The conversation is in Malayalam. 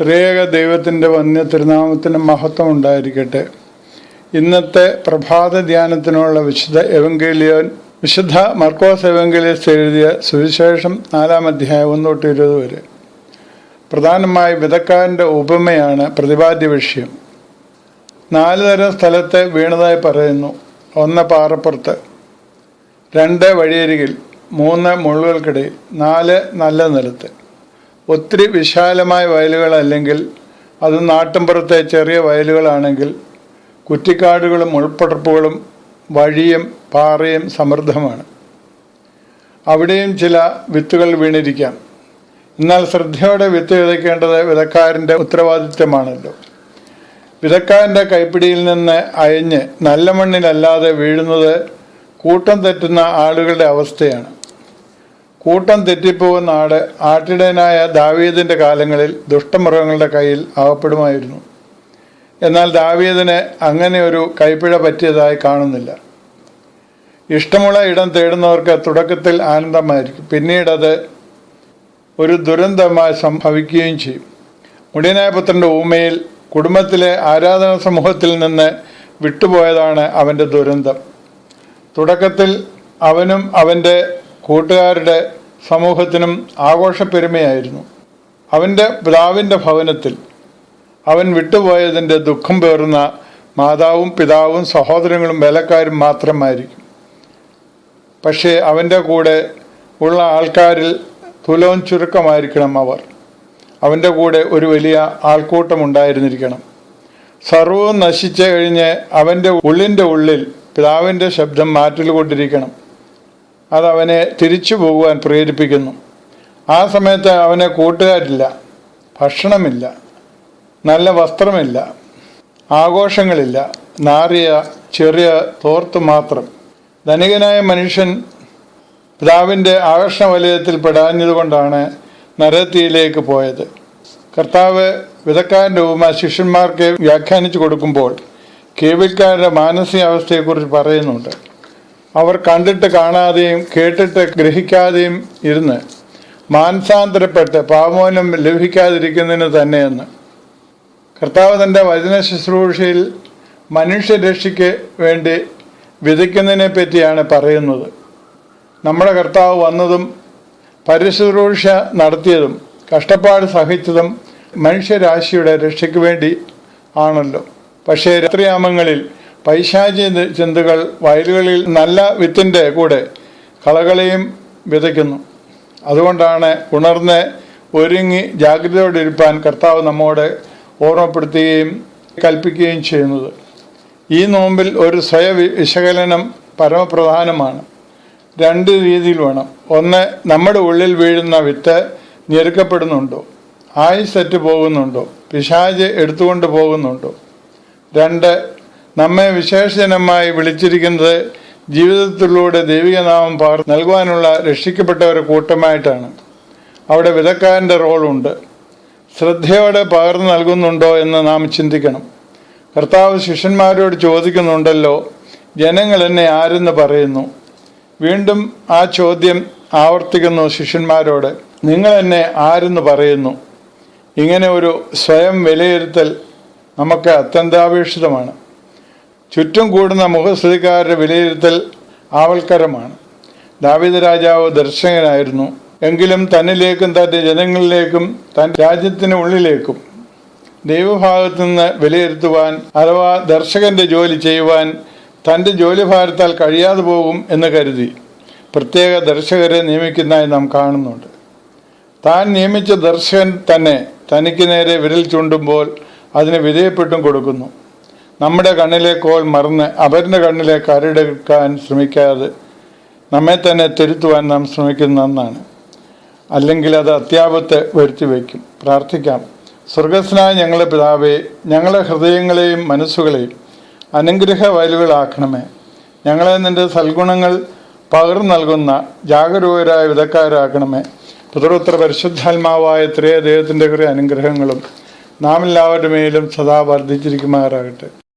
ത്രിയേക ദൈവത്തിന്റെ വന്യ തിരുനാമത്തിന് മഹത്വം ഉണ്ടായിരിക്കട്ടെ. ഇന്നത്തെ പ്രഭാത ധ്യാനത്തിനുള്ള വിശുദ്ധ എവങ്കേലിയോൻ വിശുദ്ധ മർക്കോസ് എവങ്കേലിയസ് എഴുതിയ സുവിശേഷം നാലാം അധ്യായം ഒന്ന് തൊട്ട് ഇരുപത് വരെ. പ്രധാനമായി വിതക്കാരന്റെ ഉപമയാണ് പ്രതിപാദ്യ വിഷയം. നാല് തരം സ്ഥലത്തെ വീണതായി പറയുന്നു. ഒന്ന് പാറപ്പുറത്ത് രണ്ട് വഴിയരികിൽ മൂന്ന് മുള്ളുകൾക്കിടയിൽ നാല് നല്ല നിലത്ത്. ഒത്തിരി വിശാലമായ വയലുകളല്ലെങ്കിൽ അത് നാട്ടിൻപുറത്തെ ചെറിയ വയലുകളാണെങ്കിൽ കുറ്റിക്കാടുകളും ഉൾപ്പടർപ്പുകളും വഴിയും പാറയും സമൃദ്ധമാണ്. അവിടെയും ചില വിത്തുകൾ വീണിരിക്കാം. എന്നാൽ ശ്രദ്ധയോടെ വിത്ത് വിതയ്ക്കേണ്ടത് വിതക്കാരന്റെ ഉത്തരവാദിത്വമാണല്ലോ. വിതക്കാരന്റെ കൈപ്പിടിയിൽ നിന്ന് അയഞ്ഞ് നല്ല മണ്ണിലല്ലാതെ വീഴുന്നത് കൂട്ടം തെറ്റുന്ന ആളുകളുടെ അവസ്ഥയാണ്. കൂട്ടം തെറ്റിപ്പോകുന്ന ആട് ആട്ടിടയനായ ദാവീദിന്റെ കാലങ്ങളിൽ ദുഷ്ടമൃഗങ്ങളുടെ കയ്യിൽ അകപ്പെടുമായിരുന്നു എന്നാൽ ദാവീദിന് അങ്ങനെ ഒരു കൈപ്പിഴ പറ്റിയതായി കാണുന്നില്ല. ഇഷ്ടമുള്ള ഇടം തേടുന്നവർക്ക് തുടക്കത്തിൽ ആനന്ദമായിരിക്കും. പിന്നീടത് ഒരു ദുരന്തമായി സംഭവിക്കുകയും ചെയ്യും. മുടിയനായ പുത്രന്റെ ഊമയിൽ കുടുംബത്തിലെ ആരാധന സമൂഹത്തിൽ നിന്ന് വിട്ടുപോയതാണ് അവന്റെ ദുരന്തം. തുടക്കത്തിൽ അവനും അവന്റെ കൂട്ടുകാരുടെ സമൂഹത്തിനും ആഘോഷപ്പെരുമയായിരുന്നു. അവന്റെ പിതാവിന്റെ ഭവനത്തിൽ അവൻ വിട്ടുപോയതിന്റെ ദുഃഖം പേറുന്ന മാതാവും പിതാവും സഹോദരങ്ങളും വേലക്കാരും മാത്രമായിരിക്കും. പക്ഷേ അവന്റെ കൂടെ ഉള്ള ആൾക്കാരിൽ തുലവും ചുരുക്കമായിരിക്കണം അവർ. അവന്റെ കൂടെ ഒരു വലിയ ആൾക്കൂട്ടം ഉണ്ടായിരുന്നിരിക്കണം. സർവവും നശിച്ചു കഴിഞ്ഞ് അവന്റെ ഉള്ളിന്റെ ഉള്ളിൽ പിതാവിന്റെ ശബ്ദം മാറ്റിക്കൊണ്ടിരിക്കണം അതവനെ തിരിച്ചു പോകുവാൻ പ്രേരിപ്പിക്കുന്നു. ആ സമയത്ത് അവനെ കൂട്ടുകാരില്ല ഭക്ഷണമില്ല നല്ല വസ്ത്രമില്ല ആഘോഷങ്ങളില്ല നാറിയ ചെറിയ തോർത്ത് മാത്രം. ധനികനായ മനുഷ്യൻ പിതാവിന്റെ ആകർഷണ വലയത്തിൽ പെടാഞ്ഞതുകൊണ്ടാണ് നരത്തിയിലേക്ക് പോയത്. കർത്താവ് വിതക്കാരന്റെ ഉപമ ശിഷ്യന്മാർക്ക് വ്യാഖ്യാനിച്ചു കൊടുക്കുമ്പോൾ കേവിൽക്കാരുടെ മാനസികാവസ്ഥയെക്കുറിച്ച് പറയുന്നുണ്ട്. അവർ കണ്ടിട്ട് കാണാതെയും കേട്ടിട്ട് ഗ്രഹിക്കാതെയും ഇരുന്ന് മാനസാന്തരപ്പെട്ട് പാവമോനം ലഭിക്കാതിരിക്കുന്നതിന് തന്നെയെന്ന്. കർത്താവ് തന്റെ വചന ശുശ്രൂഷയിൽ മനുഷ്യരക്ഷയ്ക്ക് വേണ്ടി വിതയ്ക്കുന്നതിനെ പറ്റിയാണ് പറയുന്നത്. നമ്മുടെ കർത്താവ് വന്നതും പരിശുശ്രൂഷ നടത്തിയതും കഷ്ടപ്പാട് സഹിച്ചതും മനുഷ്യരാശിയുടെ രക്ഷയ്ക്ക് വേണ്ടി ആണല്ലോ. പക്ഷേ രാത്രിയാമങ്ങളിൽ പൈശാചി ചിന്തകൾ വയലുകളിൽ നല്ല വിത്തിന്റെ കൂടെ കളകളെയും വിതയ്ക്കുന്നു. അതുകൊണ്ടാണ് ഉണർന്ന് ഒരുങ്ങി ജാഗ്രതയോടെ ഇരിപ്പാൻ കർത്താവ് നമ്മോട് ഓർമ്മപ്പെടുത്തുകയും കൽപ്പിക്കുകയും ചെയ്യുന്നത്. ഈ നോമ്പിൽ ഒരു സ്വയ വിശകലനം പരമപ്രധാനമാണ്. രണ്ട് രീതിയിൽ വേണം. ഒന്ന് നമ്മുടെ ഉള്ളിൽ വീഴുന്ന വിത്ത് ഞെരുക്കപ്പെടുന്നുണ്ടോ? ആയുസറ്റ് പോകുന്നുണ്ടോ? പിശാജ് എടുത്തുകൊണ്ട് പോകുന്നുണ്ടോ? രണ്ട് നമ്മെ വിശേഷജനമായി വിളിച്ചിരിക്കുന്നത് ജീവിതത്തിലൂടെ ദൈവികനാമം പകർ നൽകുവാനുള്ള രക്ഷിക്കപ്പെട്ട ഒരു കൂട്ടമായിട്ടാണ്. അവിടെ വിതക്കാരന്റെ റോളുണ്ട്. ശ്രദ്ധയോടെ പകർന്നു നൽകുന്നുണ്ടോ എന്ന് നാം ചിന്തിക്കണം. കർത്താവ് ശിഷ്യന്മാരോട് ചോദിക്കുന്നുണ്ടല്ലോ ജനങ്ങൾ എന്നെ ആരെന്ന് പറയുന്നു. വീണ്ടും ആ ചോദ്യം ആവർത്തിക്കുന്നു ശിഷ്യന്മാരോട് നിങ്ങൾ എന്നെ ആരെന്ന് പറയുന്നു? ഇങ്ങനെ ഒരു സ്വയം വിലയിരുത്തൽ നമുക്ക് അത്യന്താപേക്ഷിതമാണ്. ചുറ്റും കൂടുന്ന മുഖസ്ഥിതിക്കാരുടെ വിലയിരുത്തൽ ആവൽക്കരമാണ്. ദാവിദ രാജാവ് ദർശകനായിരുന്നു. എങ്കിലും തന്നിലേക്കും തന്റെ ജനങ്ങളിലേക്കും തന്റെ രാജ്യത്തിനുള്ളിലേക്കും ദൈവഭാഗത്തു നിന്ന് വിലയിരുത്തുവാൻ അഥവാ ദർശകന്റെ ജോലി ചെയ്യുവാൻ തന്റെ ജോലിഭാരത്താൽ കഴിയാതെ പോകും എന്ന് കരുതി പ്രത്യേക ദർശകരെ നിയമിക്കുന്നതായി നാം കാണുന്നുണ്ട്. താൻ നിയമിച്ച ദർശകൻ തന്നെ തനിക്ക് നേരെ വിരൽ ചൂണ്ടുമ്പോൾ അതിന് വിധേയപ്പെട്ടും കൊടുക്കുന്നു. നമ്മുടെ കണ്ണിലെ കോൾ മറന്ന് അവരുടെ കണ്ണിലെ കരടെടുക്കാൻ ശ്രമിക്കാതെ നമ്മെ തന്നെ തിരുത്തുവാൻ നാം ശ്രമിക്കുന്ന ഒന്നാണ്. അല്ലെങ്കിൽ അത് അത്യാപത്ത് വരുത്തി വയ്ക്കും. പ്രാർത്ഥിക്കാം. സ്വർഗസ്നായ ഞങ്ങളുടെ പിതാവെ ഞങ്ങളുടെ ഹൃദയങ്ങളെയും മനസ്സുകളെയും അനുഗ്രഹ വയലുകളാക്കണമേ ഞങ്ങളെ നിന്റെ സൽഗുണങ്ങൾ പകർന്നു നൽകുന്ന ജാഗരൂകരായ വിധക്കാരാക്കണമേ. പുതുപുത്ര പരിശുദ്ധാത്മാവായ ത്രേയ ദൈവത്തിന്റെ കുറേ അനുഗ്രഹങ്ങളും നാം എല്ലാവരുടെ മേലും സദാ വർദ്ധിച്ചിരിക്കുമാറാകട്ടെ.